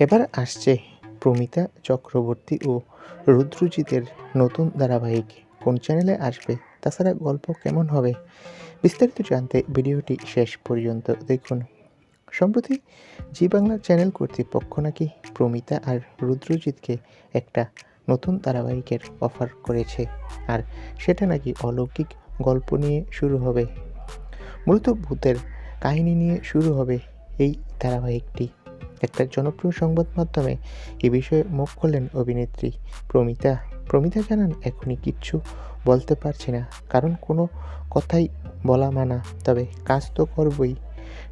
এবার আসছে প্রমিতা চক্রবর্তী ও রুদ্রজিতের নতুন ধারাবাহিক। কোন চ্যানেলে আসবে, তাছাড়া গল্প কেমন হবে বিস্তারিত জানতে ভিডিওটি শেষ পর্যন্ত দেখুন। সম্প্রতি জি বাংলা চ্যানেল কর্তৃপক্ষ নাকি প্রমিতা আর রুদ্রজিৎকে একটা নতুন ধারাবাহিকের অফার করেছে, আর সেটা নাকি অলৌকিক গল্প নিয়ে শুরু হবে। মূলত ভূতের কাহিনী নিয়ে শুরু হবে এই ধারাবাহিকটি। একটা জনপ্রিয় সংবাদ মাধ্যমে এ বিষয়ে মুখ খুললেন অভিনেত্রী প্রমিতা। প্রমিতা জানান, এখনই কিচ্ছু বলতে পারছি না। কারণ কোনো কথাই বলা মানা। তবে কাজ তো করবই।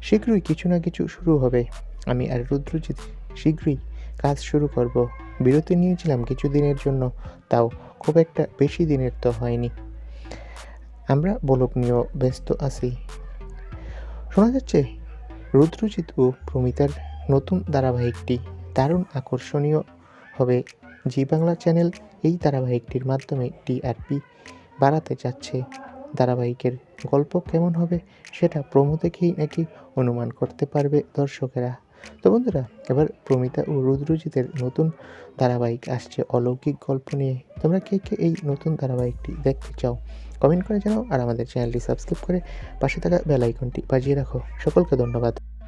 শীঘ্রই কিছু না কিছু শুরু হবে। আমি আর রুদ্রজিৎ শীঘ্রই কাজ শুরু করব। বিরতি নিয়েছিলাম কিছুদিনের জন্য। তাও খুব একটা বেশি দিনের তো হয়নি। আমরা বলক নিয়েও ব্যস্ত আছি। শোনা যাচ্ছে, রুদ্রজিৎ ও প্রমিতার নতুন ধারাবাহিকটি দারুণ আকর্ষণীয় হবে। জি বাংলা চ্যানেল এই ধারাবাহিকটির মাধ্যমে টিআরপি বাড়াতে যাচ্ছে। ধারাবাহিকের গল্প কেমন হবে সেটা প্রোমো দেখেই নাকি অনুমান করতে পারবে দর্শকেরা। তো বন্ধুরা, এবার প্রমিতা ও রুদ্রজিতের নতুন ধারাবাহিক আসছে অলৌকিক গল্প নিয়ে। তোমরা কে কে এই নতুন ধারাবাহিকটি দেখতে চাও কমেন্ট করে জানাও আর আমাদের চ্যানেলটি সাবস্ক্রাইব করে পাশে থাকা বেল আইকনটি বাজিয়ে রাখো। সকলকে ধন্যবাদ।